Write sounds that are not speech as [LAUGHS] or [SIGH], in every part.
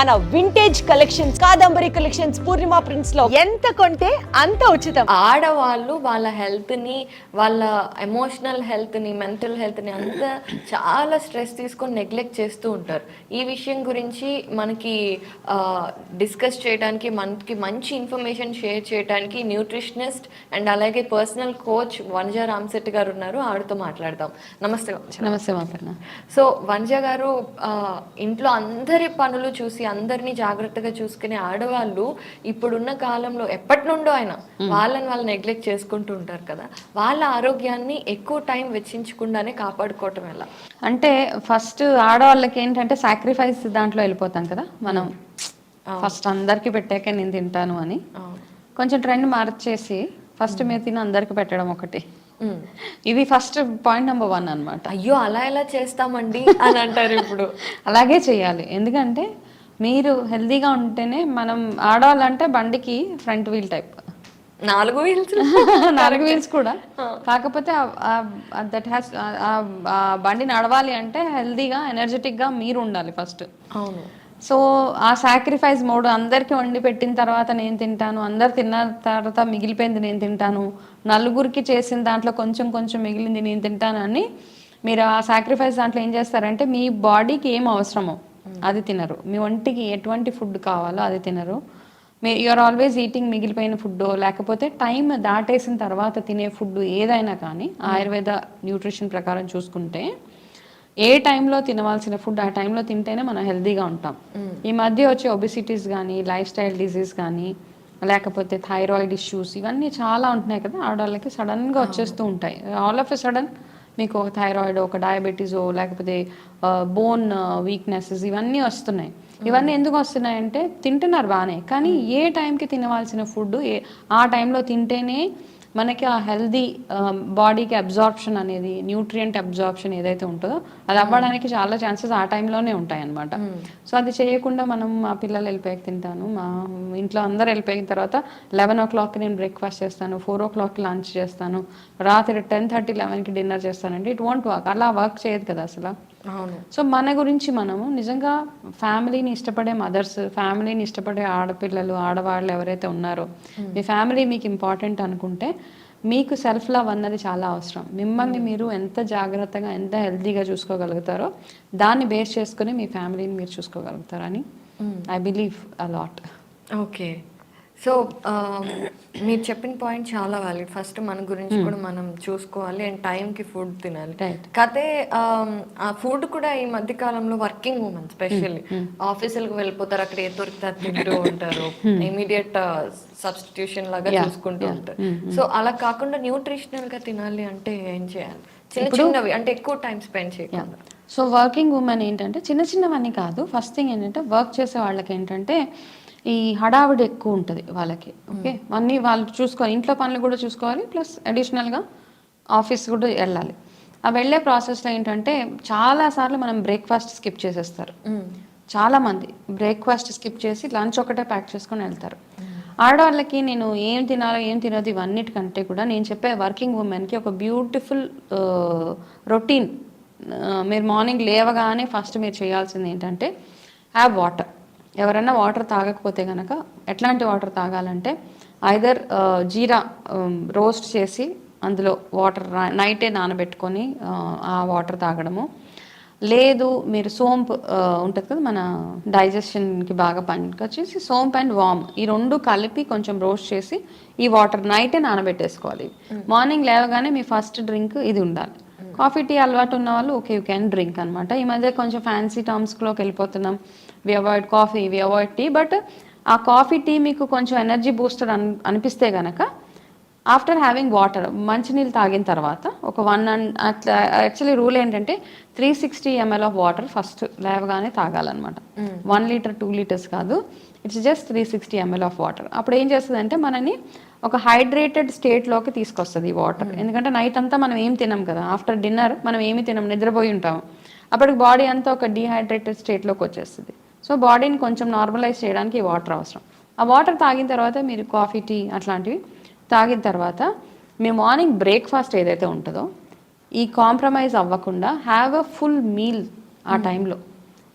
మన vintage collections Kadambari collections Purnima ప్రింట్స్లో ఎంత కొంటే అంత ఉచితం. ఆడవాళ్ళు వాళ్ళ హెల్త్ని వాళ్ళ ఎమోషనల్ హెల్త్ని మెంటల్ హెల్త్ని అంతా చాలా స్ట్రెస్ తీసుకొని నెగ్లెక్ట్ చేస్తూ ఉంటారు. ఈ విషయం గురించి మనకి డిస్కస్ చేయడానికి మనకి మంచి ఇన్ఫర్మేషన్ షేర్ చేయడానికి న్యూట్రిషనిస్ట్ అండ్ అలాగే పర్సనల్ కోచ్ వనజ రామ్శెట్టి గారు ఉన్నారు. ఆవిడతో మాట్లాడదాం. నమస్తే. నమస్తే సో వనజ గారు ఇంట్లో అందరి పనులు చూసి అందరినీ జాగ్రత్తగా చూసుకునే ఆడవాళ్ళు ఇప్పుడున్న కాలంలో ఎప్పటి నుండో అయినా వాళ్ళని వాళ్ళు నెగ్లెక్ట్ చేసుకుంటూ ఉంటారు కదా వాళ్ళ ఆరోగ్యాన్ని ఎక్కువ టైం వెచ్చించకుండానే కాపాడుకోవటం ఎలా? అంటే ఫస్ట్ ఆడవాళ్ళకి ఏంటంటే సాక్రిఫైస్ దాంట్లో వెళ్ళిపోతాం కదా మనం. ఫస్ట్ అందరికి పెట్టాక నేను తింటాను అని. కొంచెం ట్రెండ్ మార్చేసి ఫస్ట్ మీరు తిని అందరికి పెట్టడం ఒకటి. ఇది ఫస్ట్ పాయింట్ నెంబర్ వన్ అన్నమాట. అయ్యో అలా ఎలా చేస్తామండి? [LAUGHS] అని అంటారు ఇప్పుడు. అలాగే చేయాలి. ఎందుకంటే మీరు హెల్తీగా ఉంటేనే మనం ఆడవాళ్ళంటే బండికి ఫ్రంట్ వీల్ టైప్. నాలుగు వీల్స్. [LAUGHS] నాలుగు వీల్స్ కూడా. కాకపోతే దట్ హ్యాస్ బండి నడవాలి అంటే హెల్దీగా ఎనర్జెటిక్గా మీరు ఉండాలి ఫస్ట్. అవును. సో ఆ సాక్రిఫైస్ మోడ్ అందరికి వండి పెట్టిన తర్వాత నేను తింటాను అందరు తిన్న తర్వాత మిగిలిపోయింది నేను తింటాను నలుగురికి చేసిన దాంట్లో కొంచెం కొంచెం మిగిలింది నేను తింటాను అని మీరు ఆ సాక్రిఫైస్ దాంట్లో ఏం చేస్తారంటే మీ బాడీకి ఏం అవసరమో అది తినరు. మీ ఒంటికి ఎటువంటి ఫుడ్ కావాలో అది తినరు. మీ యూఆర్ ఆల్వేస్ ఈటింగ్ మిగిలిపోయిన ఫుడ్ లేకపోతే టైం దాటేసిన తర్వాత తినే ఫుడ్ ఏదైనా కానీ ఆయుర్వేద న్యూట్రిషన్ ప్రకారం చూసుకుంటే ఏ టైంలో తినవలసిన ఫుడ్ ఆ టైంలో తింటేనే మనం హెల్తీగా ఉంటాం. ఈ మధ్య వచ్చే ఒబిసిటీస్ కానీ లైఫ్ స్టైల్ డిసీజ్ కానీ లేకపోతే థైరాయిడ్ ఇష్యూస్ ఇవన్నీ చాలా ఉంటున్నాయి కదా ఆడవాళ్ళకి సడన్గా వచ్చేస్తూ ఉంటాయి. ఆల్ ఆఫ్ ఎ సడన్ మీకు ఒక థైరాయిడ్ ఒక డయాబెటీసో లేకపోతే బోన్ వీక్నెసెస్ ఇవన్నీ వస్తున్నాయి. ఇవన్నీ ఎందుకు వస్తున్నాయంటే తింటున్నారు బాగానే కానీ ఏ టైంకి తినవలసిన ఫుడ్ ఏ ఆ టైంలో తింటేనే మనకి ఆ హెల్దీ బాడీకి అబ్జార్ప్షన్ అనేది న్యూట్రియంట్ అబ్జార్ప్షన్ ఏదైతే ఉంటుందో అది అవ్వడానికి చాలా ఛాన్సెస్ ఆ టైంలోనే ఉంటాయి అనమాట సో అది చేయకుండా మనం మా పిల్లలు వెళ్ళిపోయాక తింటాను. మా ఇంట్లో అందరు వెళ్ళిపోయిన తర్వాత లెవెన్ ఓ క్లాక్కి నేను బ్రేక్ఫాస్ట్ చేస్తాను ఫోర్ ఓ క్లాక్కి లంచ్ చేస్తాను రాత్రి టెన్ థర్టీ లెవెన్కి డిన్నర్ చేస్తానంటే ఇట్ వాంట్ వర్క్ అలా వర్క్ చేయదు కదా అసలు. సో మన గురించి మనము నిజంగా ఫ్యామిలీని ఇష్టపడే మదర్స్ ఫ్యామిలీని ఇష్టపడే ఆడపిల్లలు ఆడవాళ్ళు ఎవరైతే ఉన్నారో మీ ఫ్యామిలీ మీకు ఇంపార్టెంట్ అనుకుంటే మీకు సెల్ఫ్ లవ్ అన్నది చాలా అవసరం. మిమ్మల్ని మీరు ఎంత జాగ్రత్తగా ఎంత హెల్తీగా చూసుకోగలుగుతారో దాన్ని బేస్ చేసుకుని మీ ఫ్యామిలీని మీరు చూసుకోగలుగుతారని I believe a lot okay. So మీరు చెప్పిన పాయింట్ చాలా వ్యాలిడ్ ఫస్ట్ మన గురించి కూడా మనం చూసుకోవాలి అండ్ టైంకి ఫుడ్ తినాలి. కాకపోతే um, ఆ ఫుడ్ కూడా ఈ మధ్య కాలంలో వర్కింగ్ ఉమెన్ స్పెషల్లీ ఆఫీసులకు వెళ్ళిపోతారు అక్కడ ఏ దొరికితే తింటూ ఉంటారు. ఇమీడియట్ సబ్స్టిట్యూషన్ లాగా చూసుకుంటూ ఉంటారు. సో అలా కాకుండా న్యూట్రిషనల్గా తినాలి అంటే ఏం చేయాలి? చిన్న చిన్నవి అంటే ఎక్కువ టైం స్పెండ్ చేయకుండా. సో వర్కింగ్ ఉమెన్ ఏంటంటే చిన్న చిన్నవన్నీ కాదు. ఫస్ట్ థింగ్ ఏంటంటే వర్క్ చేసే వాళ్ళకి ఏంటంటే ఈ హడావిడి ఎక్కువ ఉంటుంది వాళ్ళకి ఓకే? అన్నీ వాళ్ళు చూసుకోవాలి. ఇంట్లో పనులు కూడా చూసుకోవాలి. ప్లస్ అడిషనల్గా ఆఫీస్ కూడా వెళ్ళాలి. ఆ వెళ్ళే ప్రాసెస్లో ఏంటంటే చాలాసార్లు మనం బ్రేక్ఫాస్ట్ స్కిప్ చేసేస్తారు. చాలా మంది బ్రేక్ఫాస్ట్ స్కిప్ చేసి లంచ్ ఒకటే ప్యాక్ చేసుకొని వెళ్తారు. ఆడవాళ్ళకి నేను ఏం తినాలో ఏం తినదు ఇవన్నిటికంటే కూడా నేను చెప్పే వర్కింగ్ ఉమెన్కి ఒక బ్యూటిఫుల్ రొటీన్ మీరు మార్నింగ్ లేవగానే ఫస్ట్ మీరు చేయాల్సింది ఏంటంటే హ్యావ్ వాటర్ ఎవరైనా వాటర్ తాగకపోతే కనుక ఎట్లాంటి వాటర్ తాగాలంటే ఐదర్ జీరా రోస్ట్ చేసి అందులో వాటర్ నైటే నానబెట్టుకొని ఆ, వాటర్ తాగడము. లేదు మీరు సోంప్ ఉంటుంది కదా మన డైజెషన్కి బాగా పనికొచ్చేసి సోంప్ అండ్ వామ్ ఈ రెండు కలిపి కొంచెం రోస్ట్ చేసి ఈ వాటర్ నైటే నానబెట్టేసుకోవాలి. మార్నింగ్ లేవగానే మీ ఫస్ట్ డ్రింక్ ఇది ఉండాలి. కాఫీ టీ అలవాటు ఉన్న వాళ్ళు ఓకే యూ క్యాన్ డ్రింక్ అనమాట ఈ మధ్య కొంచెం ఫ్యాన్సీ టర్మ్స్లోకి వెళ్ళిపోతున్నాం. We avoid coffee we avoid tea but uh coffee tea మీకు కొంచెం ఎనర్జీ బూస్టర్ అని అనిపిస్తే గనక ఆఫ్టర్ హ్యావింగ్ వాటర్ మంచినీళ్ళు తాగిన తర్వాత ఒక వన్ అండ్ అట్లా యాక్చువల్లీ రూల్ ఏంటంటే three sixty ML of water first లేవగానే తాగాలన్నమాట. వన్ లీటర్ టూ లీటర్స్ కాదు. It's just three sixty ML of water అప్పుడు ఏం చేస్తుంది అంటే మనని ఒక హైడ్రేటెడ్ స్టేట్లోకి తీసుకొస్తుంది ఈ వాటర్ ఎందుకంటే నైట్ అంతా మనం ఏం తినం కదా. ఆఫ్టర్ డిన్నర్ మనం ఏమి తినం నిద్రపోయి ఉంటాము. అప్పటికి బాడీ అంతా ఒక డీహైడ్రేటెడ్ స్టేట్లోకి వచ్చేస్తుంది. సో బాడీని కొంచెం నార్మలైజ్ చేయడానికి వాటర్ అవసరం. ఆ వాటర్ తాగిన తర్వాత మీరు కాఫీ టీ అట్లాంటివి తాగిన తర్వాత మీ మార్నింగ్ బ్రేక్ఫాస్ట్ ఏదైతే ఉంటుందో ఈ కాంప్రమైజ్ అవ్వకుండా హ్యావ్ అ ఫుల్ మీల్ ఆ టైంలో.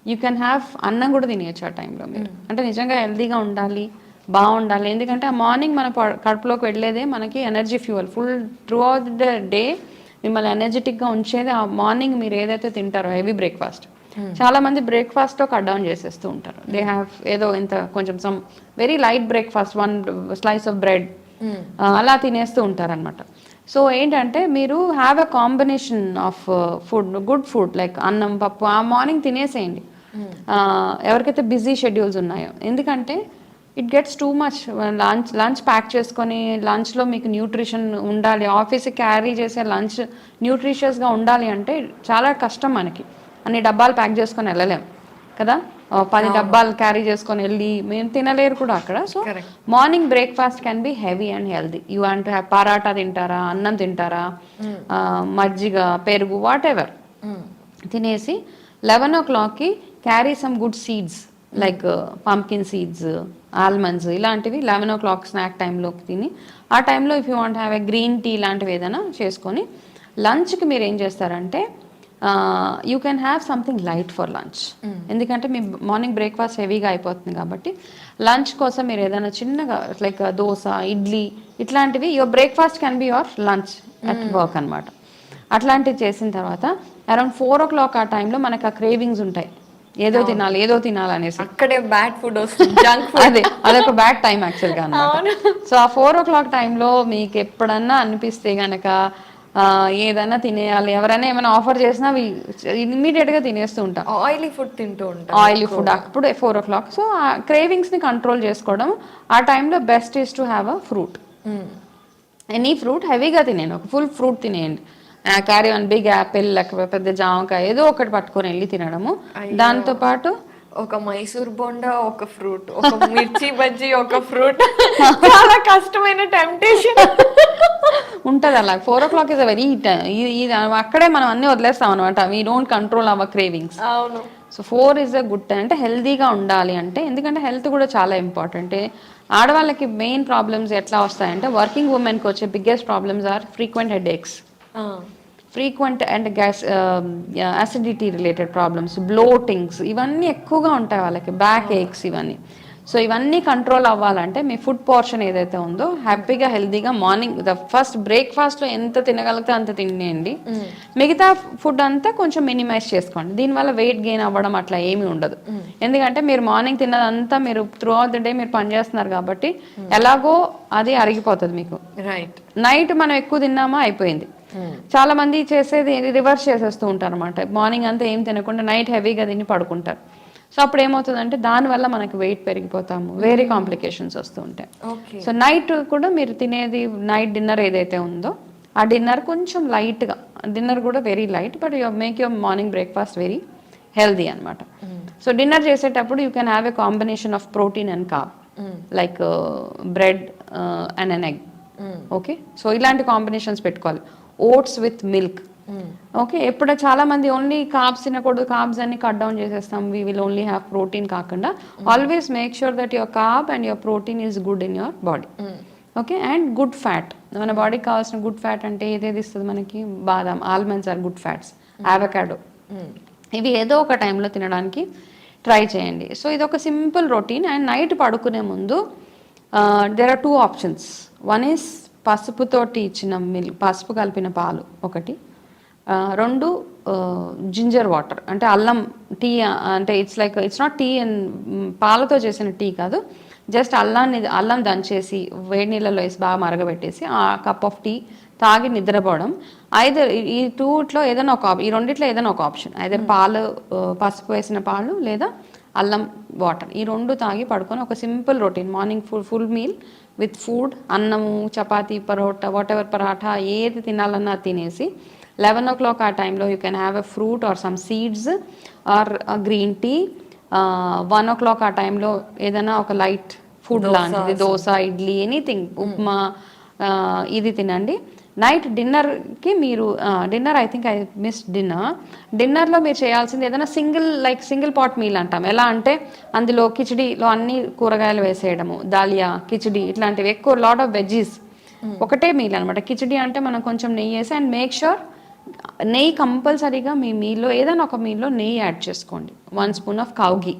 యూ కెన్ హ్యావ్ అన్నం కూడా తినేయచ్చు ఆ టైంలో మీరు. అంటే నిజంగా హెల్తీగా ఉండాలి బాగుండాలి. ఎందుకంటే ఆ మార్నింగ్ మన కడుపులోకి వెళ్ళేదే మనకి energy fuel. Full throughout the day మిమ్మల్ని ఎనర్జెటిక్గా ఉంచేది ఆ మార్నింగ్ మీరు ఏదైతే తింటారో హెవీ బ్రేక్ఫాస్ట్. చాలా మంది బ్రేక్ఫాస్ట్ కట్ డౌన్ చేసేస్తూ ఉంటారు. దే హ్యావ్ ఏదో ఇంత కొంచెం some very light breakfast one slice of bread అలా తినేస్తూ ఉంటారనమాట సో ఏంటంటే మీరు have a combination of food good food like అన్నం పప్పు ఆ మార్నింగ్ తినేసేయండి. ఆ, ఎవరికైతే బిజీ షెడ్యూల్స్ ఉన్నాయో. ఎందుకంటే it gets too much lunch lunch pack చేసుకొని లంచ్లో మీకు న్యూట్రిషన్ ఉండాలి ఆఫీస్కి క్యారీ చేసే లంచ్ న్యూట్రిషియస్గా ఉండాలి అంటే చాలా కష్టం మనకి. అన్ని డబ్బాలు ప్యాక్ చేసుకొని వెళ్ళలేం కదా? పది డబ్బాలు క్యారీ చేసుకొని వెళ్ళి మేము తినలేరు కూడా అక్కడ. So morning breakfast can be heavy and healthy you want have paratha తింటారా అన్నం తింటారా ఆ, మజ్జిగ పెరుగు వాట్ ఎవర్ తినేసి లెవెన్ ఓ క్లాక్కి carry some good seeds like pumpkin seeds almonds ఇలాంటివి లెవెన్ ఓ క్లాక్ స్నాక్ టైంలోకి తిని ఆ టైంలో if you want have a green tea లాంటివి ఏదైనా చేసుకొని లంచ్కి మీరు ఏం చేస్తారంటే you can have something light for lunch ఎందుకంటే మీ మార్నింగ్ బ్రేక్ఫాస్ట్ హెవీగా అయిపోతుంది కాబట్టి లంచ్ కోసం మీరు ఏదైనా చిన్నగా లైక్ దోశ ఇడ్లీ ఇట్లాంటివి your breakfast can be your lunch at work అనమాట అట్లాంటివి చేసిన తర్వాత అరౌండ్ ఫోర్ ఓ క్లాక్ ఆ టైంలో మనకు ఆ క్రేవింగ్స్ ఉంటాయి. ఏదో తినాలి ఏదో తినాలి అనేసి. అక్కడే బ్యాడ్ ఫుడ్ వస్తుంది జంక్ అదే అదొక బ్యాడ్ టైం యాక్చువల్గా సో ఆ ఫోర్ ఓ క్లాక్ టైంలో మీకు ఎప్పుడన్నా అనిపిస్తే గనక ఏదైనా తినేయాలి. ఎవరైనా ఏమైనా ఆఫర్ చేసినా అవి immediate గా తినేస్తూ ఉంటాం. ఆయిలీ ఫుడ్ తింటూ ఉంటాం. ఆయిలీ ఫుడ్ అప్పుడు ఫోర్ ఓ క్లాక్ సో ఆ క్రేవింగ్స్ని కంట్రోల్ చేసుకోవడం ఆ టైంలో best is to have a fruit any fruit హెవీగా తినేయండి. ఒక ఫుల్ ఫ్రూట్ తినేయండి. క్యారీ వన్ బిగ్ యాపిల్ లేకపోతే పెద్ద జామకాయ ఏదో ఒకటి పట్టుకొని వెళ్ళి తినడము. దాంతో పాటు ఒక మైసూర్ బొండా ఒక ఫ్రూట్. ఒక మిర్చి బజ్జీ ఒక ఫ్రూట్. [LAUGHS] చాలా కష్టమైన టెంప్టేషన్ ఉంటుంది అలా. Four o'clock is very ఇది అక్కడే మనం అన్ని వదిలేస్తాం అనమాట we don't control our cravings అవును. So four is a good time అంటే హెల్తీగా ఉండాలి అంటే ఎందుకంటే హెల్త్ కూడా చాలా ఇంపార్టెంట్ ఆడవాళ్ళకి మెయిన్ ప్రాబ్లమ్స్ ఎట్లా వస్తాయంటే వర్కింగ్ ఉమెన్కి వచ్చే biggest problems are frequent headaches frequent and gas acidity related problems bloatings ఇవన్నీ ఎక్కువగా ఉంటాయి వాళ్ళకి బ్యాక్ ఏక్స్ ఇవన్నీ. సో ఇవన్నీ కంట్రోల్ అవ్వాలంటే మీ ఫుడ్ పోర్షన్ ఏదైతే ఉందో హ్యాపీగా హెల్తీగా మార్నింగ్ ద ఫస్ట్ బ్రేక్ఫాస్ట్లో ఎంత తినగలిగితే అంత తినేయండి. మిగతా ఫుడ్ అంతా కొంచెం మినిమైజ్ చేసుకోండి. దీనివల్ల వెయిట్ గెయిన్ అవ్వడం అట్లా ఏమీ ఉండదు. ఎందుకంటే మీరు మార్నింగ్ తిన్నదంతా మీరు త్రూ అవుట్ ద డే మీరు పనిచేస్తున్నారు కాబట్టి ఎలాగో అది అరిగిపోతుంది మీకు. రైట్ నైట్ మనం ఎక్కువ తిన్నామా అయిపోయింది. చాలా మంది చేసేది రివర్స్ చేసేస్తూ ఉంటారు అనమాట మార్నింగ్ అంతా ఏం తినకుండా నైట్ హెవీగా తిని పడుకుంటారు. సో అప్పుడు ఏమవుతుందంటే దానివల్ల మనకి వెయిట్ పెరిగిపోతాము. వేరే కాంప్లికేషన్స్ వస్తూ ఉంటాయి. ఓకే. సో నైట్ కూడా మీరు తినేది నైట్ డిన్నర్ ఏదైతే ఉందో ఆ డిన్నర్ కొంచెం లైట్గా డిన్నర్ కూడా very light but you make your morning breakfast very healthy అనమాట సో డిన్నర్ చేసేటప్పుడు you can have a combination of protein and carb like bread and an egg. Okay? So ఇలాంటి combinations పెట్టుకోవాలి. Oats with milk. Okay ఎప్పుడు చాలా మంది only carbs తినకూడదు carbs అన్ని cut down చేసేస్తాం we will only have protein కాకుండా. Always make sure that your carb and your protein is good in your body okay and good fat మన బాడీకి కావాల్సిన గుడ్ ఫ్యాట్ అంటే ఏదేది ఇస్తుంది మనకి? బాదాం almonds are good fats avocado ఇవి ఏదో ఒక టైంలో తినడానికి ట్రై చేయండి. సో ఇది ఒక సింపుల్ రొటీన్ అండ్ నైట్ పడుకునే ముందు there are two options one is పసుపుతోటి ఇచ్చిన మిల్ పసుపు కలిపిన పాలు ఒకటి. రెండు జింజర్ వాటర్. అంటే అల్లం టీ అంటే it's like it's not tea and పాలతో చేసిన టీ కాదు. జస్ట్ అల్లాన్ని అల్లం దంచేసి వేడి నీళ్ళలో వేసి బాగా మరగబెట్టేసి ఆ కప్ ఆఫ్ టీ తాగి నిద్రపోవడం. ఐదర్ ఈ టూట్లో ఏదైనా ఒక ఈ రెండిట్లో ఏదైనా ఒక ఆప్షన్. ఐదర్ పాలు ఆ, పసుపు వేసిన పాలు లేదా అల్లం వాటర్. ఈ రెండు తాగి పడుకొని ఒక simple routine morning full full meal with food అన్నము చపాతీ పరోటా వాట్ ఎవర్ పరాఠా ఏది తినాలన్నా తినేసి లెవెన్ ఓ క్లాక్ ఆ టైంలో you can have a fruit or some seeds or green tea. One o'clock ఆ టైంలో ఏదైనా ఒక లైట్ ఫుడ్ లాంటిది దోశ ఇడ్లీ ఎనీథింగ్ ఉప్మా ఇది తినండి. నైట్ డిన్నర్కి మీరు dinner I think I miss dinner. డిన్నర్లో మీరు చేయాల్సింది ఏదైనా single like single pot meal అంటాం. ఎలా అంటే అందులో కిచడీలో అన్ని కూరగాయలు వేసేయడము దాలియా కిచడీ ఇట్లాంటివి ఎక్కువ లాట్ ఆఫ్ వెజ్జీస్ ఒకటే మీల్ అనమాట కిచడీ అంటే మనం కొంచెం నెయ్యి వేసి అండ్ మేక్ షూర్ నెయ్యి కంపల్సరీగా మీ మీలో ఏదైనా ఒక మీలో నెయ్యి యాడ్ చేసుకోండి. One spoon of cow ghee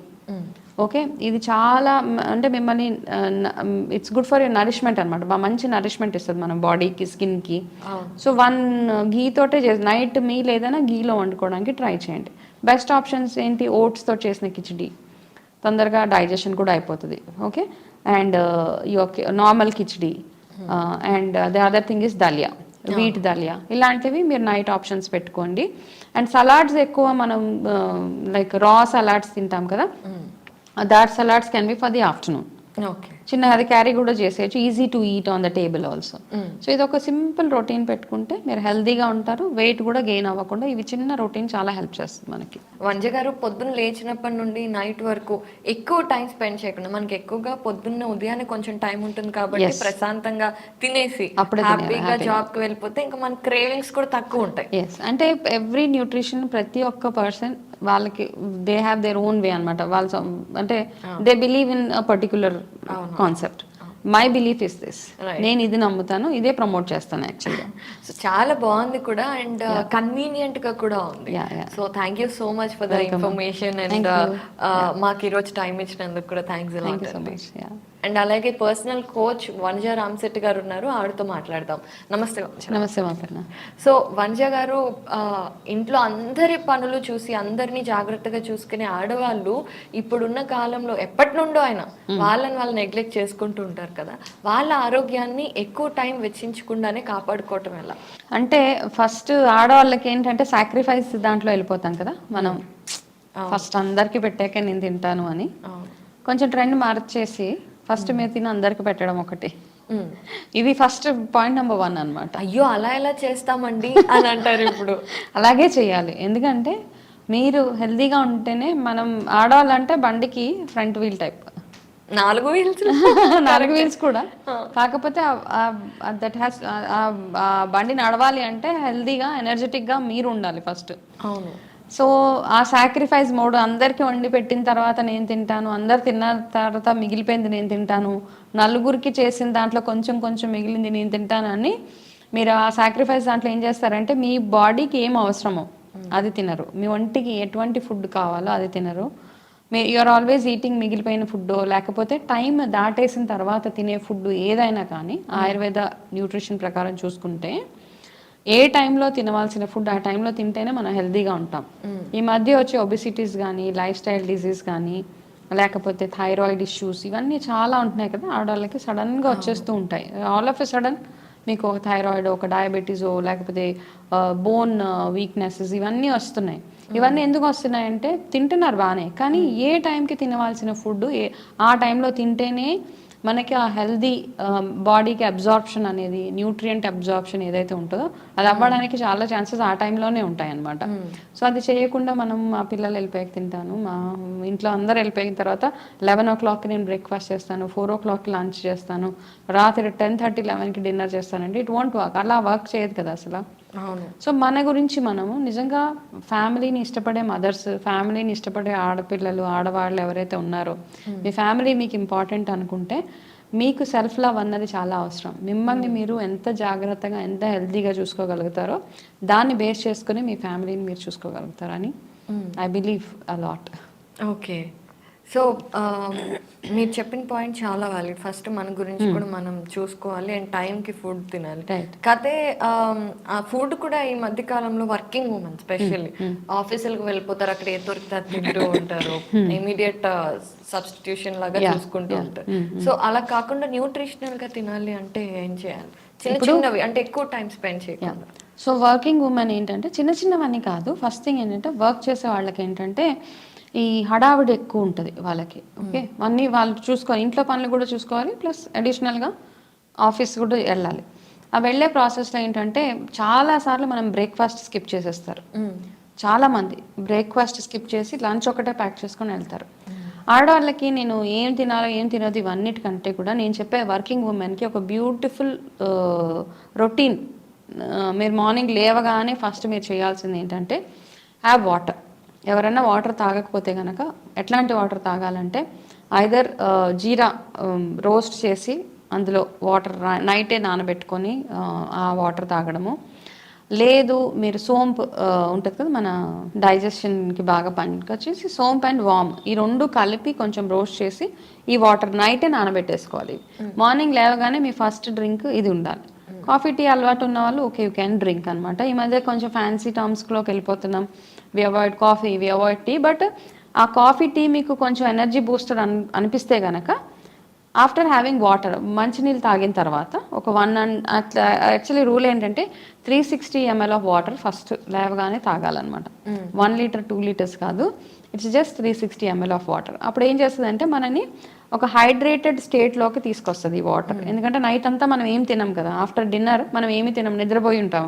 okay? ఇది చాలా అంటే మిమ్మల్ని it's good for your nourishment అనమాట బాగా మంచి నరిష్మెంట్ ఇస్తుంది మన బాడీకి స్కిన్కి. సో వన్ ఘీ తోటే నైట్ మీల్ ఏదైనా ఘీలో వండుకోవడానికి ట్రై చేయండి. బెస్ట్ ఆప్షన్స్ ఏంటి? ఓట్స్తో చేసిన కిచడీ తొందరగా డైజెషన్ కూడా అయిపోతుంది. Okay? And normal khichdi. And the other thing is dalia. Wheat dalia. ఇలాంటివి మీరు నైట్ ఆప్షన్స్ పెట్టుకోండి. అండ్ సలాడ్స్ ఎక్కువ మనం లైక్ రా సలాడ్స్ తింటాం కదా? That salads can be for the afternoon okay చిన్న అది క్యారీ కూడా చేసేయచ్చు. Easy to eat on the table also so ఇది ఒక సింపుల్ రొటీన్ పెట్టుకుంటే మీరు హెల్తీగా ఉంటారు. వెయిట్ కూడా గెయిన్ అవ్వకుండా ఇవి చిన్న రొటీన్ చాలా హెల్ప్ చేస్తుంది మనకి. వంజ గారు పొద్దున్న లేచినప్పటి నుండి నైట్ వరకు ఎక్కువ టైం స్పెండ్ చేయకుండా మనకి ఎక్కువగా పొద్దున్న ఉదయాన్నే కొంచెం టైం ఉంటుంది కాబట్టి ప్రశాంతంగా తినేసి అప్పుడే హ్యాపీగా. జాబ్కి వెళ్ళిపోతే ఇంకా మన క్రేవింగ్స్ కూడా తక్కువ ఉంటాయి. అంటే ఎవ్రీ న్యూట్రిషన్ ప్రతి ఒక్క పర్సన్ వాళ్ళకి they have their own way అనమాట వాళ్ళ అంటే they believe in particular concept my belief is this. నేను ఇది నమ్ముతాను ఇదే ప్రమోట్ చేస్తాను యాక్చువల్గా సో [LAUGHS] చాలా బాగుంది కూడా అండ్ కన్వీనియంట్గా కూడా ఉంది. So thank you so much for the information and మాకు ఈరోజు టైం ఇచ్చినందుకు కూడా thanks thank you so much and అలాగే పర్సనల్ కోచ్ వనజ రామ్శెట్టి గారు ఉన్నారు. ఆవిడతో మాట్లాడదాం. నమస్తే నమస్తే మాకర్ణ సో వంజ గారు ఇంట్లో అందరి పనులు చూసి అందరినీ జాగ్రత్తగా చూసుకునే ఆడవాళ్ళు ఇప్పుడున్న కాలంలో ఎప్పటి నుండో ఆయన వాళ్ళని వాళ్ళు నెగ్లెక్ట్ చేసుకుంటూ ఉంటారు కదా. వాళ్ళ ఆరోగ్యాన్ని ఎక్కువ టైం వెచ్చించకుండానే కాపాడుకోవటం ఎలా? అంటే ఫస్ట్ ఆడవాళ్ళకి ఏంటంటే సాక్రిఫైస్ దాంట్లో వెళ్ళిపోతాం కదా మనం. ఫస్ట్ అందరికి పెట్టాక నేను తింటాను అని. కొంచెం ట్రెండ్ మార్చేసి ఫస్ట్ మీరు తిని అందరికి పెట్టడం ఒకటి. ఇది ఫస్ట్ పాయింట్ నెంబర్ వన్ అన్నమాట. అయ్యో అలా ఎలా చేస్తామండి అని అంటారు ఇప్పుడు. [LAUGHS] అలాగే చేయాలి. ఎందుకంటే మీరు హెల్తీగా ఉంటేనే మనం ఆడవాళ్ళంటే బండికి ఫ్రంట్ వీల్ టైప్. నాలుగు వీల్స్. [LAUGHS] నాలుగు వీల్స్ కూడా. కాకపోతే దట్ హ్యాస్ ఆ బండి నడవాలి అంటే హెల్దీగా ఎనర్జెటిక్గా మీరు ఉండాలి ఫస్ట్. అవును. సో ఆ సాక్రిఫైస్ మోడ్ అందరికి వండి పెట్టిన తర్వాత నేను తింటాను. అందరు తిన్న తర్వాత మిగిలిపోయింది నేను తింటాను. నలుగురికి చేసిన దాంట్లో కొంచెం కొంచెం మిగిలింది నేను తింటాను అని మీరు ఆ సాక్రిఫైస్ దాంట్లో ఏం చేస్తారంటే మీ బాడీకి ఏం అవసరమో అది తినరు. మీ ఒంటికి ఎటువంటి ఫుడ్ కావాలో అది తినరు. మీ యూఆర్ ఆల్వేస్ ఈటింగ్ మిగిలిపోయిన ఫుడ్ లేకపోతే టైం దాటేసిన తర్వాత తినే ఫుడ్ ఏదైనా కానీ ఆయుర్వేద న్యూట్రిషన్ ప్రకారం చూసుకుంటే ఏ టైంలో తినవలసిన ఫుడ్ ఆ టైంలో తింటేనే మనం హెల్తీగా ఉంటాం. ఈ మధ్య వచ్చే ఒబిసిటీస్ కానీ లైఫ్ స్టైల్ డిసీజ్ కానీ లేకపోతే థైరాయిడ్ ఇష్యూస్ ఇవన్నీ చాలా ఉంటున్నాయి కదా ఆడవాళ్ళకి సడన్గా వచ్చేస్తూ ఉంటాయి. ఆల్ ఆఫ్ ఎ సడన్ మీకు ఒక థైరాయిడ్ ఒక డయాబెటీసో లేకపోతే బోన్ వీక్నెసెస్ ఇవన్నీ వస్తున్నాయి. ఇవన్నీ ఎందుకు వస్తున్నాయి అంటే తింటున్నారు బాగానే కానీ ఏ టైంకి తినవలసిన ఫుడ్ ఏ ఆ టైంలో తింటేనే మనకి ఆ హెల్దీ బాడీకి అబ్జార్ప్షన్ అనేది న్యూట్రియంట్ అబ్జార్ప్షన్ ఏదైతే ఉంటుందో అది అవ్వడానికి చాలా ఛాన్సెస్ ఆ టైంలోనే ఉంటాయి అనమాట సో అది చేయకుండా మనం మా పిల్లలు వెళ్ళిపోయాక తింటాను. మా ఇంట్లో అందరు వెళ్ళిపోయిన తర్వాత లెవెన్ ఓ క్లాక్కి నేను బ్రేక్ఫాస్ట్ చేస్తాను ఫోర్ ఓ క్లాక్కి లంచ్ చేస్తాను రాత్రి టెన్ థర్టీ లెవెన్కి డిన్నర్ చేస్తానండి. ఇట్ వాంట్ వర్క్ అలా వర్క్ చేయదు కదా అసలు. సో మన గురించి మనము నిజంగా ఫ్యామిలీని ఇష్టపడే మదర్స్ ఫ్యామిలీని ఇష్టపడే ఆడపిల్లలు ఆడవాళ్ళు ఎవరైతే ఉన్నారో మీ ఫ్యామిలీ మీకు ఇంపార్టెంట్ అనుకుంటే మీకు సెల్ఫ్ లవ్ అన్నది చాలా అవసరం. మిమ్మల్ని మీరు ఎంత జాగ్రత్తగా ఎంత హెల్తీగా చూసుకోగలుగుతారో దాన్ని బేస్ చేసుకుని మీ ఫ్యామిలీని మీరు చూసుకోగలుగుతారని I believe a lot okay so మీరు చెప్పిన పాయింట్ చాలా వాలిడ్ ఫస్ట్ మన గురించి కూడా మనం చూసుకోవాలి అండ్ టైంకి ఫుడ్ తినాలి. కాకపోతే um, ఆ ఫుడ్ కూడా ఈ మధ్య కాలంలో వర్కింగ్ ఉమెన్ స్పెషల్లీ ఆఫీసులకు వెళ్ళిపోతారు అక్కడ ఏ దొరికితే తింటూ [LAUGHS] ఉంటారు. ఇమీడియట్ సబ్స్టిట్యూషన్ లాగా చూసుకుంటూ ఉంటారు. సో అలా కాకుండా న్యూట్రిషనల్గా తినాలి అంటే ఏం చేయాలి? చిన్న చిన్నవి అంటే ఎక్కువ టైం స్పెండ్ చేయకుండా. సో వర్కింగ్ ఉమెన్ ఏంటంటే చిన్న చిన్నవన్నీ కాదు. ఫస్ట్ థింగ్ ఏంటంటే వర్క్ చేసే వాళ్ళకి ఏంటంటే ఈ హడావిడి ఎక్కువ ఉంటుంది వాళ్ళకి ఓకే? అన్నీ వాళ్ళు చూసుకోవాలి. ఇంట్లో పనులు కూడా చూసుకోవాలి ప్లస్ అడిషనల్గా ఆఫీస్ కూడా వెళ్ళాలి. ఆ వెళ్ళే ప్రాసెస్లో ఏంటంటే చాలాసార్లు మనం బ్రేక్ఫాస్ట్ స్కిప్ చేసేస్తారు. చాలా మంది బ్రేక్ఫాస్ట్ స్కిప్ చేసి లంచ్ ఒకటే ప్యాక్ చేసుకొని వెళ్తారు. ఆడవాళ్ళకి నేను ఏం తినాలో ఏం తినదు ఇవన్నిటికంటే కూడా నేను చెప్పే వర్కింగ్ ఉమెన్కి ఒక బ్యూటిఫుల్ రొటీన్ మీరు మార్నింగ్ లేవగానే ఫస్ట్ మీరు చేయాల్సింది ఏంటంటే హ్యావ్ వాటర్. ఎవరైనా వాటర్ తాగకపోతే కనుక ఎట్లాంటి వాటర్ తాగాలంటే ఐదర్ జీరా రోస్ట్ చేసి అందులో వాటర్ నైటే నానబెట్టుకొని ఆ, వాటర్ తాగడము. లేదు మీరు సోంపు ఉంటుంది కదా మన డైజెషన్కి బాగా పనికి వచ్చేసి సోంప్ అండ్ వామ్ ఈ రెండు కలిపి కొంచెం రోస్ట్ చేసి ఈ వాటర్ నైటే నానబెట్టేసుకోవాలి. మార్నింగ్ లేవగానే మీ ఫస్ట్ డ్రింక్ ఇది ఉండాలి. కాఫీ టీ అలవాటు ఉన్న వాళ్ళు ఓకే యూ క్యాన్ డ్రింక్ అనమాట ఈ మధ్య కొంచెం ఫ్యాన్సీ టర్మ్స్లోకి వెళ్ళిపోతున్నాం. We avoid coffee we avoid tea but uh coffee tea మీకు కొంచెం ఎనర్జీ బూస్టర్ అని అనిపిస్తే గనక ఆఫ్టర్ హ్యావింగ్ వాటర్ మంచినీళ్ళు తాగిన తర్వాత ఒక వన్ అండ్ అట్లా యాక్చువల్లీ రూల్ ఏంటంటే three sixty ML of water first లేవగానే తాగాలన్నమాట. వన్ లీటర్ టూ లీటర్స్ కాదు. It's just three sixty ML of water అప్పుడు ఏం చేస్తుంది అంటే మనని ఒక హైడ్రేటెడ్ స్టేట్లోకి తీసుకొస్తుంది ఈ వాటర్ ఎందుకంటే నైట్ అంతా మనం ఏం తినం కదా. ఆఫ్టర్ డిన్నర్ మనం ఏమి తినం నిద్రపోయి ఉంటాం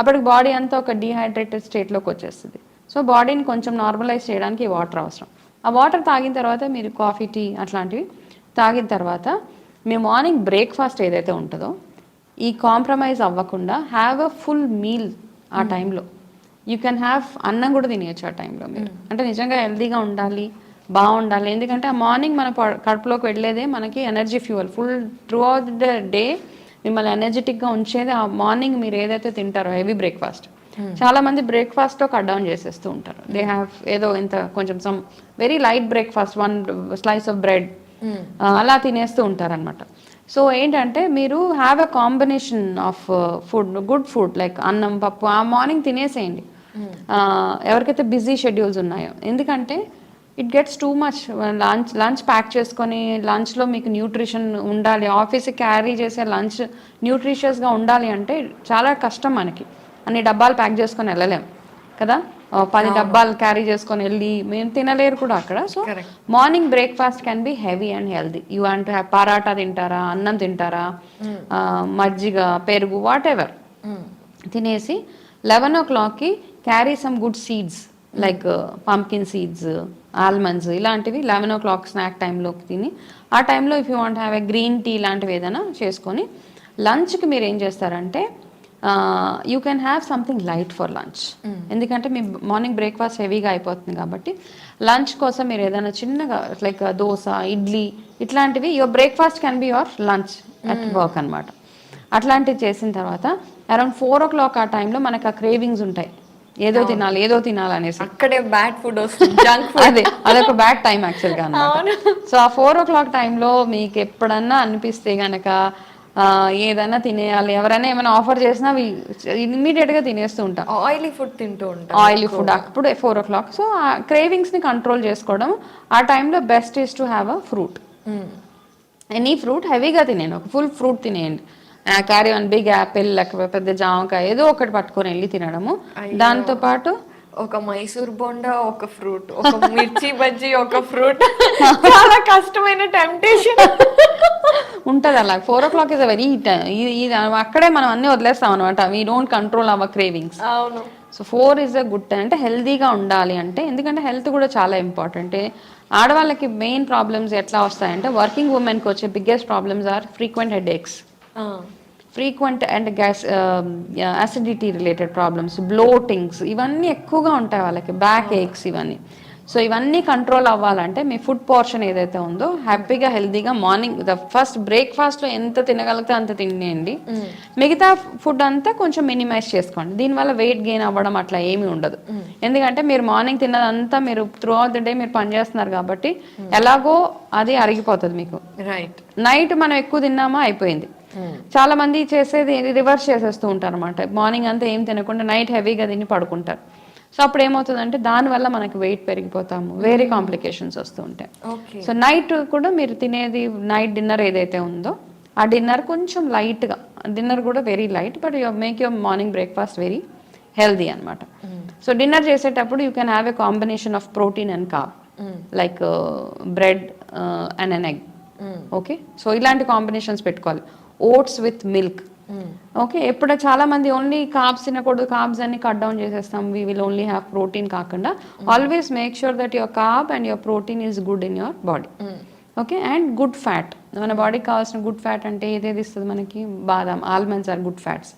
అప్పటికి బాడీ అంతా ఒక డీహైడ్రేటెడ్ స్టేట్లోకి వచ్చేస్తుంది. సో బాడీని కొంచెం నార్మలైజ్ చేయడానికి వాటర్ అవసరం. ఆ వాటర్ తాగిన తర్వాత మీరు కాఫీ టీ అట్లాంటివి తాగిన తర్వాత మీ మార్నింగ్ బ్రేక్ఫాస్ట్ ఏదైతే ఉంటుందో ఈ కాంప్రమైజ్ అవ్వకుండా హ్యావ్ అ ఫుల్ మీల్ ఆ టైంలో. యూ కెన్ హ్యావ్ అన్నం కూడా తినేయచ్చు ఆ టైంలో మీరు. అంటే నిజంగా హెల్తీగా ఉండాలి బాగుండాలి. ఎందుకంటే ఆ మార్నింగ్ మన కడుపులోకి వెళ్ళేదే మనకి energy fuel. Full throughout the day మిమ్మల్ని ఎనర్జెటిక్గా ఉంచేది ఆ మార్నింగ్ మీరు ఏదైతే తింటారో హెవీ బ్రేక్ఫాస్ట్. చాలా మంది బ్రేక్ఫాస్ట్తో కట్ డౌన్ చేసేస్తూ ఉంటారు. దే హ్యావ్ ఏదో ఇంత కొంచెం some very light breakfast one slice of bread అలా తినేస్తూ ఉంటారనమాట సో ఏంటంటే మీరు have a combination of food good food like అన్నం పప్పు ఆ మార్నింగ్ తినేసేయండి. ఆ, ఎవరికైతే బిజీ షెడ్యూల్స్ ఉన్నాయో. ఎందుకంటే it gets too much lunch lunch pack చేసుకొని లంచ్లో మీకు న్యూట్రిషన్ ఉండాలి ఆఫీస్కి క్యారీ చేసే లంచ్ న్యూట్రిషియస్గా ఉండాలి అంటే చాలా కష్టం మనకి. అన్ని డబ్బాలు ప్యాక్ చేసుకొని వెళ్ళలేం కదా? పది డబ్బాలు క్యారీ చేసుకొని వెళ్ళి మేము తినలేరు కూడా అక్కడ. So morning breakfast can be heavy and healthy you want have paratha తింటారా అన్నం తింటారా ఆ, మజ్జిగ పెరుగు వాట్ ఎవర్ తినేసి లెవెన్ ఓ క్లాక్కి carry some good seeds like pumpkin seeds almonds ఇలాంటివి లెవెన్ ఓ క్లాక్ స్నాక్ టైంలోకి తిని ఆ టైంలో if you want have a green tea లాంటివి ఏదైనా చేసుకొని లంచ్కి మీరు ఏం చేస్తారంటే you can have something light for lunch ఎందుకంటే మీ మార్నింగ్ బ్రేక్ఫాస్ట్ హెవీగా అయిపోతుంది కాబట్టి లంచ్ కోసం మీరు ఏదైనా చిన్నగా లైక్ దోశ ఇడ్లీ ఇట్లాంటివి your breakfast can be your lunch at work అనమాట అట్లాంటివి చేసిన తర్వాత అరౌండ్ ఫోర్ ఓ క్లాక్ ఆ టైంలో మనకు ఆ క్రేవింగ్స్ ఉంటాయి. ఏదో తినాలి ఏదో తినాలి అనేసి. అక్కడే బ్యాడ్ ఫుడ్ వస్తుంది జంక్ అదే అదొక బ్యాడ్ టైం యాక్చువల్గా సో ఆ ఫోర్ ఓ క్లాక్ టైంలో మీకు ఎప్పుడన్నా అనిపిస్తే గనక ఏదైనా తినేయాలి. ఎవరైనా ఏమైనా ఆఫర్ చేసినా ఇమ్మీడియట్గా తినేస్తూ ఉంటాం ఆయిలీ ఫుడ్ తింటూ ఉంటాం ఆయిలీ ఫుడ్ అప్పుడు ఫోర్ ఓ క్లాక్ సో ఆ క్రేవింగ్స్ని కంట్రోల్ చేసుకోవడం ఆ టైంలో best is to have a fruit any fruit హెవీగా తినేయండి. ఒక ఫుల్ ఫ్రూట్ తినేయండి. క్యారీ వన్ బిగ్ యాపిల్ లేకపోతే పెద్ద జామకాయ ఏదో ఒకటి పట్టుకొని వెళ్ళి తినడము. దాంతో పాటు ఒక మైసూర్ బొండా ఒక ఫ్రూట్. ఒక మిర్చి బజ్జీ ఒక ఫ్రూట్. [LAUGHS] చాలా కష్టమైన టెంప్టేషన్ [LAUGHS] ఉంటుంది అలా. Four o'clock is very ఇది అక్కడే మనం అన్ని వదిలేస్తాం అనమాట we don't control our cravings అవును. So four is a good time అంటే హెల్తీగా ఉండాలి అంటే ఎందుకంటే హెల్త్ కూడా చాలా ఇంపార్టెంట్ ఆడవాళ్ళకి మెయిన్ ప్రాబ్లమ్స్ ఎట్లా వస్తాయంటే వర్కింగ్ ఉమెన్కి వచ్చే biggest problems are frequent headaches uh, frequent and gas acidity related problems bloatings ఇవన్నీ ఎక్కువగా ఉంటాయి వాళ్ళకి. బ్యాక్ ఏక్స్ ఇవన్నీ. సో ఇవన్నీ కంట్రోల్ అవ్వాలంటే మీ ఫుడ్ పోర్షన్ ఏదైతే ఉందో హ్యాపీగా హెల్తీగా మార్నింగ్ ద ఫస్ట్ బ్రేక్ఫాస్ట్లో ఎంత తినగలిగితే అంత తినేయండి. మిగతా ఫుడ్ అంతా కొంచెం మినిమైజ్ చేసుకోండి. దీనివల్ల వెయిట్ గెయిన్ అవ్వడం అట్లా ఏమీ ఉండదు. ఎందుకంటే మీరు మార్నింగ్ తిన్నదంతా మీరు త్రూ అవుట్ ద డే మీరు పని చేస్తున్నారు కాబట్టి ఎలాగో అది అరిగిపోతుంది మీకు. రైట్ నైట్ మనం ఎక్కువ తిన్నామా అయిపోయింది. చాలా మంది చేసేది రివర్స్ చేసేస్తూ ఉంటారు అనమాట మార్నింగ్ అంతా ఏం తినకుండా నైట్ హెవీగా తిని పడుకుంటారు. సో అప్పుడు ఏమవుతుందంటే దానివల్ల మనకి వెయిట్ పెరిగిపోతాము. వేరే కాంప్లికేషన్స్ వస్తూ ఉంటాయి. ఓకే సో నైట్ కూడా మీరు తినేది నైట్ డిన్నర్ ఏదైతే ఉందో ఆ డిన్నర్ కొంచెం లైట్గా డిన్నర్ కూడా very light but you make your morning breakfast very healthy అనమాట సో డిన్నర్ చేసేటప్పుడు you can have a combination of protein and carb like bread and an egg okay so ఇలాంటి combinations పెట్టుకోవాలి. Oats with milk okay ఎప్పుడు చాలా మంది only carbs తినకూడదు carbs అన్ని cut down చేసేస్తాం. We will only have protein కాకుండా. Always make sure that your carb and your protein is good in your body okay and good fat మన బాడీకి కావాల్సిన గుడ్ ఫ్యాట్ అంటే ఏదేది ఇస్తుంది మనకి? బాదం ఆల్మండ్స్ ఆర్ గుడ్ ఫ్యాట్స్